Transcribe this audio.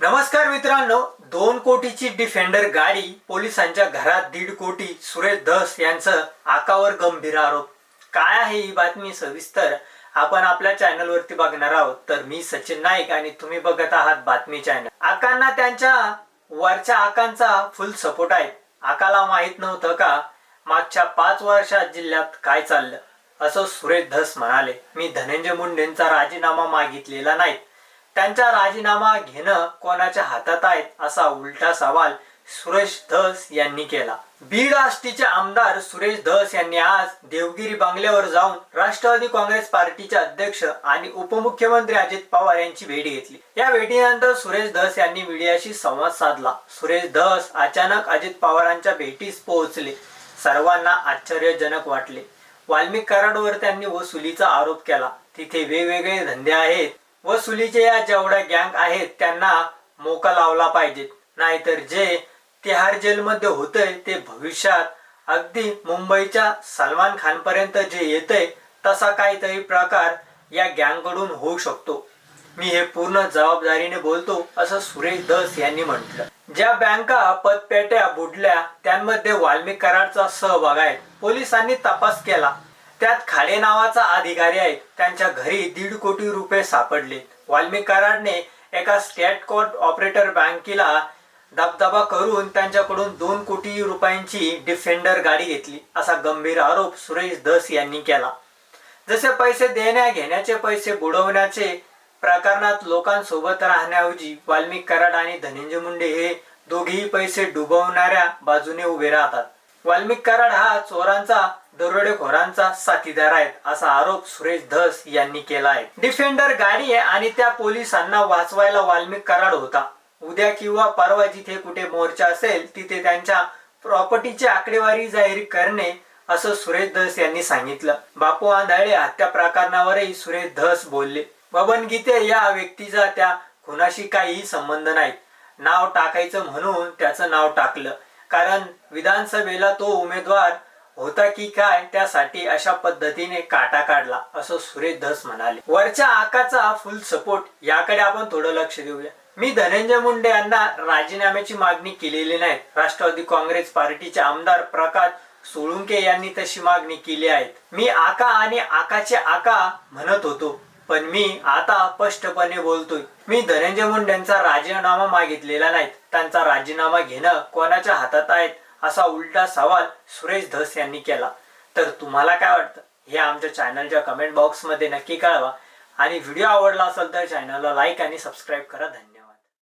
नमस्कार मित्रांनो दोन कोटीची डिफेंडर गाडी पोलिसांच्या घरात दीड कोटी सुरेश धस यांचं आकावर गंभीर आरोप. काय आहे ही बातमी सविस्तर आपण आपल्या चॅनल वरती बघणार आहोत. तर मी सचिन नाईक आणि तुम्ही बघत आहात बातमी चॅनल. आकांना त्यांच्या वरच्या आकांचा फुल सपोर्ट आहे. आकाला माहीत नव्हतं का मागच्या पाच वर्षात जिल्ह्यात काय चाललं? असं सुरेश धस म्हणाले. मी धनंजय मुंडेंचा राजीनामा मागितलेला नाही. त्यांचा राजीनामा घेणं कोणाच्या हातात आहेत असा उलटा सवाल सुरेश धस यांनी केला. बीड आष्टीचे आमदार सुरेश धस यांनी आज देवगिरी बंगल्यावर जाऊन राष्ट्रवादी काँग्रेस पार्टीचे अध्यक्ष आणि उपमुख्यमंत्री अजित पवार यांची भेट घेतली. या भेटीनंतर सुरेश धस यांनी मीडियाशी संवाद साधला. सुरेश धस अचानक अजित पवारांच्या भेटीस पोहोचले. सर्वांना आश्चर्यजनक वाटले. वाल्मिक कराडवर त्यांनी वसुलीचा आरोप केला. तिथे वेगवेगळे धंदे आहेत. वसुलीचे या जेवढ्या गँग आहेत त्यांना मोका लावला पाहिजे. नाहीतर जे तिहार जेलमध्ये होतंय ते भविष्यात अगदी मुंबईच्या सलमान खान पर्यंत जे येतंय तसा काहीतरी प्रकार या गँगकडून होऊ शकतो. मी हे पूर्ण जबाबदारीने बोलतो असं सुरेश दस यांनी म्हटलं. ज्या बँका पदपेट्या बुडल्या त्यांमध्ये वाल्मिक कराडचा सहभाग आहे. पोलिसांनी तपास केला. त्यात खाडे नावाचा अधिकारी आहे. त्यांच्या घरी दीड कोटी रुपये सापडले. वाल्मिक कराडने एका स्टेट कोर्ट ऑपरेटर बँकेला दबदबा करून त्यांच्याकडून दोन कोटी रुपयांची डिफेंडर गाडी घेतली. असा गंभीर आरोप सुरेश धस यांनी केला. जसे पैसे देण्या घेण्याचे पैसे बुडवण्याचे प्रकरणात लोकांसोबत राहण्याऐवजी वाल्मिक कराड आणि धनंजय मुंडे हे दोघेही पैसे डुबवणाऱ्या बाजूने उभे राहतात. वाल्मिक कराड हा चोरांचा दरोडेखोरांचा साथीदार आहेत असा आरोप सुरेश धस यांनी केला आहे. डिफेंडर गाडी आहे आणि त्या पोलिसांना वाचवायला वाल्मिक कराड होता. उद्या किंवा परवा जिथे कुठे मोर्चा असेल तिथे त्यांच्या प्रॉपर्टीची आकडेवारी जाहीर करणे असं सुरेश धस यांनी सांगितलं. बापू आंधळे हत्या प्रकरणावरही सुरेश धस बोलले. बबन गीते या व्यक्तीचा त्या खुनाशी काहीही संबंध नाही. नाव टाकायचं म्हणून त्याचं नाव टाकलं. कारण विधानसभेला तो उमेदवार होता की काय त्यासाठी अशा पद्धतीने काटा काढला असं सुरेश धस म्हणाले. वरच्या आकाचा फुल सपोर्ट याकडे आपण थोडं लक्ष देऊया. मी धनंजय मुंडे यांना राजीनाम्याची मागणी केलेली नाही. राष्ट्रवादी काँग्रेस पार्टीचे आमदार प्रकाश सोळुंके यांनी तशी मागणी केली आहे. मी आका आणि आकाचे आका म्हणत होतो पण मी आता स्पष्टपणे बोलतोय. मी धनंजय मुंडे यांचा राजीनामा मागितलेला नाही. त्यांचा राजीनामा घेणं कोणाच्या हातात आहेत असा उलटा सवाल सुरेश धस यांनी केला. तर तुम्हाला काय वाटतं? हे आमच्या चॅनलच्या कमेंट बॉक्समध्ये नक्की कळवा. आणि व्हिडिओ आवडला असेल तर चॅनलला लाईक आणि सबस्क्राईब करा. धन्यवाद.